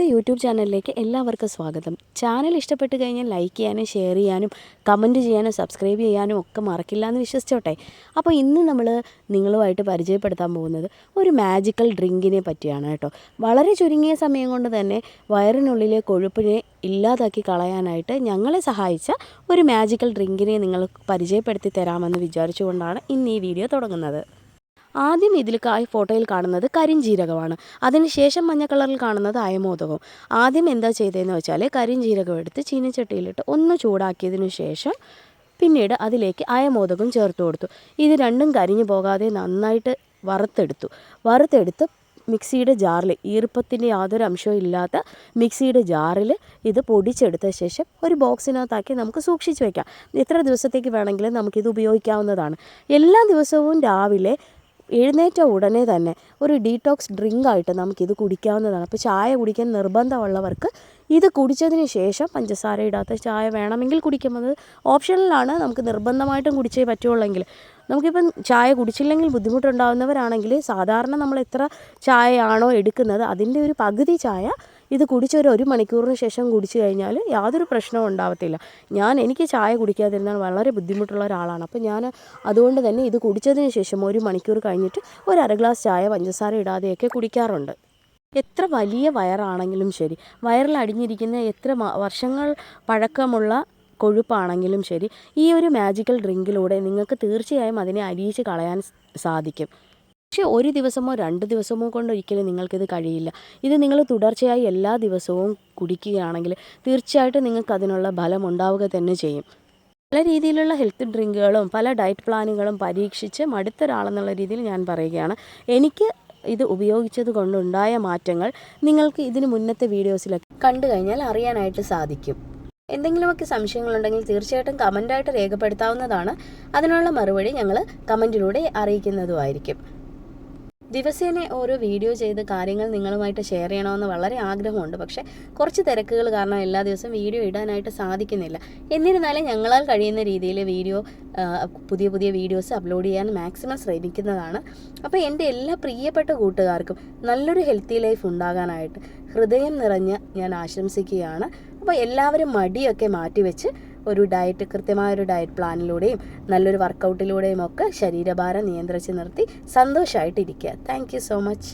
നമ്മുടെ യൂട്യൂബ് ചാനലിലേക്ക് എല്ലാവർക്കും സ്വാഗതം. ചാനൽ ഇഷ്ടപ്പെട്ട് കഴിഞ്ഞാൽ ലൈക്ക് ചെയ്യാനും ഷെയർ ചെയ്യാനും കമന്റ് ചെയ്യാനും സബ്സ്ക്രൈബ് ചെയ്യാനും ഒക്കെ മറക്കില്ല എന്ന് വിശ്വസിച്ചോട്ടെ. അപ്പോൾ ഇന്ന് നമ്മൾ നിങ്ങളുമായിട്ട് പരിചയപ്പെടുത്താൻ പോകുന്നത് ഒരു മാജിക്കൽ ഡ്രിങ്കിനെ പറ്റിയാണ് കേട്ടോ. വളരെ ചുരുങ്ങിയ സമയം കൊണ്ട് തന്നെ വയറിനുള്ളിലെ കൊഴുപ്പിനെ ഇല്ലാതാക്കി കളയാനായിട്ട് ഞങ്ങളെ സഹായിച്ച ഒരു മാജിക്കൽ ഡ്രിങ്കിനെ നിങ്ങൾക്ക് പരിചയപ്പെടുത്തി തരാമെന്ന് വിചാരിച്ചുകൊണ്ടാണ് ഇന്ന് ഈ വീഡിയോ തുടങ്ങുന്നത്. ആദ്യം ഇതിൽ കായ് ഫോട്ടോയിൽ കാണുന്നത് കരിഞ്ജീരകമാണ് അതിനുശേഷം മഞ്ഞ കളറിൽ കാണുന്നത് അയമോദകവും. ആദ്യം എന്താ ചെയ്തതെന്ന് വെച്ചാൽ കരിഞ്ജീരകം എടുത്ത് ചീനച്ചട്ടിയിലിട്ട് ഒന്ന് ചൂടാക്കിയതിനു ശേഷം പിന്നീട് അതിലേക്ക് അയമോദകം ചേർത്ത് കൊടുത്തു. ഇത് രണ്ടും കരിഞ്ഞു പോകാതെ നന്നായിട്ട് വറുത്തെടുത്തു. വറുത്തെടുത്ത് മിക്സിയുടെ ജാറിൽ ഈർപ്പത്തിന്റെ യാതൊരു അംശവും ഇല്ലാത്ത മിക്സിയുടെ ജാറിൽ ഇത് പൊടിച്ചെടുത്ത ശേഷം ഒരു ബോക്സിനകത്താക്കി നമുക്ക് സൂക്ഷിച്ച് വയ്ക്കാം ഇത്ര ദിവസത്തേക്ക് വേണമെങ്കിലും നമുക്കിത് ഉപയോഗിക്കാവുന്നതാണ്. എല്ലാ ദിവസവും രാവിലെ എഴുന്നേറ്റ ഉടനെ തന്നെ ഒരു ഡീടോക്സ് ഡ്രിങ്ക് ആയിട്ട് നമുക്കിത് കുടിക്കാവുന്നതാണ്. അപ്പോൾ ചായ കുടിക്കാൻ നിർബന്ധമുള്ളവർക്ക് ഇത് കുടിച്ചതിന് ശേഷം പഞ്ചസാര ഇടാത്ത ചായ വേണമെങ്കിൽ കുടിക്കുന്നത് ഓപ്ഷനിലാണ് നമുക്ക് നിർബന്ധമായിട്ടും കുടിച്ചേ പറ്റുള്ളെങ്കിൽ. നമുക്കിപ്പം ചായ കുടിച്ചില്ലെങ്കിൽ ബുദ്ധിമുട്ടുണ്ടാകുന്നവരാണെങ്കിൽ സാധാരണ നമ്മൾ എത്ര ചായയാണോ എടുക്കുന്നത് അതിന്റെ ഒരു പകുതി ചായ ഇത് കുടിച്ചൊരു ഒരു മണിക്കൂറിന് ശേഷം കുടിച്ചു കഴിഞ്ഞാൽ യാതൊരു പ്രശ്നവും ഉണ്ടാവത്തില്ല. ഞാൻ എനിക്ക് ചായ കുടിക്കാതിരുന്നാൽ വളരെ ബുദ്ധിമുട്ടുള്ള ഒരാളാണ്. അപ്പോൾ ഞാൻ അതുകൊണ്ട് തന്നെ ഇത് കുടിച്ചതിന് ശേഷം ഒരു മണിക്കൂർ കഴിഞ്ഞിട്ട് ഒരു അര ഗ്ലാസ് ചായ പഞ്ചസാര ഇടാതെയൊക്കെ കുടിക്കാറുണ്ട്. എത്ര വലിയ വയറാണെങ്കിലും ശരി വയറിൽ അടിഞ്ഞിരിക്കുന്ന എത്ര വർഷങ്ങൾ പഴക്കമുള്ള കൊഴുപ്പാണെങ്കിലും ശരി ഈ ഒരു മാജിക്കൽ ഡ്രിങ്കിലൂടെ നിങ്ങൾക്ക് തീർച്ചയായും അതിനെ അരിയിച്ച് കളയാൻ സാധിക്കും. പക്ഷേ ഒരു ദിവസമോ രണ്ട് ദിവസമോ കൊണ്ട് ഒരിക്കലും നിങ്ങൾക്കിത് കഴിയില്ല. ഇത് നിങ്ങൾ തുടർച്ചയായി എല്ലാ ദിവസവും കുടിക്കുകയാണെങ്കിൽ തീർച്ചയായിട്ടും നിങ്ങൾക്ക് അതിനുള്ള ഫലം ഉണ്ടാവുക തന്നെ ചെയ്യും. പല രീതിയിലുള്ള ഹെൽത്ത് ഡ്രിങ്കുകളും പല ഡയറ്റ് പ്ലാനുകളും പരീക്ഷിച്ച് മടുത്ത ഒരാളെന്നുള്ള രീതിയിൽ ഞാൻ പറയുകയാണ്. എനിക്ക് ഇത് ഉപയോഗിച്ചത് കൊണ്ടുണ്ടായ മാറ്റങ്ങൾ നിങ്ങൾക്ക് ഇതിന് മുന്നത്തെ വീഡിയോസിലൊക്കെ കണ്ടു കഴിഞ്ഞാൽ അറിയാനായിട്ട് സാധിക്കും. എന്തെങ്കിലുമൊക്കെ സംശയങ്ങളുണ്ടെങ്കിൽ തീർച്ചയായിട്ടും കമന്റായിട്ട് രേഖപ്പെടുത്താവുന്നതാണ്. അതിനുള്ള മറുപടി ഞങ്ങൾ കമന്റിലൂടെ അറിയിക്കുന്നതുമായിരിക്കും. ദിവസേന ഓരോ വീഡിയോ ചെയ്ത് കാര്യങ്ങൾ നിങ്ങളുമായിട്ട് ഷെയർ ചെയ്യണമെന്ന് വളരെ ആഗ്രഹമുണ്ട്. പക്ഷേ കുറച്ച് തിരക്കുകൾ കാരണം എല്ലാ ദിവസവും വീഡിയോ ഇടാനായിട്ട് സാധിക്കുന്നില്ല. എന്നിരുന്നാലും ഞങ്ങളാൽ കഴിയുന്ന രീതിയിൽ വീഡിയോ പുതിയ പുതിയ വീഡിയോസ് അപ്ലോഡ് ചെയ്യാൻ മാക്സിമം ശ്രമിക്കുന്നതാണ്. അപ്പോൾ എന്റെ എല്ലാ പ്രിയപ്പെട്ട കൂട്ടുകാർക്കും നല്ലൊരു ഹെൽത്തി ലൈഫ് ഉണ്ടാകാനായിട്ട് ഹൃദയം നിറഞ്ഞ് ഞാൻ ആശംസിക്കുകയാണ്. അപ്പോൾ എല്ലാവരും മടിയൊക്കെ മാറ്റിവെച്ച് ഒരു ഡയറ്റ് കൃത്യമായ ഒരു ഡയറ്റ് പ്ലാനിലൂടെയും നല്ലൊരു വർക്കൗട്ടിലൂടെയും ഒക്കെ ശരീരഭാരം നിയന്ത്രിച്ച് നിർത്തി സന്തോഷമായിട്ടിരിക്കുക താങ്ക് സോ മച്ച്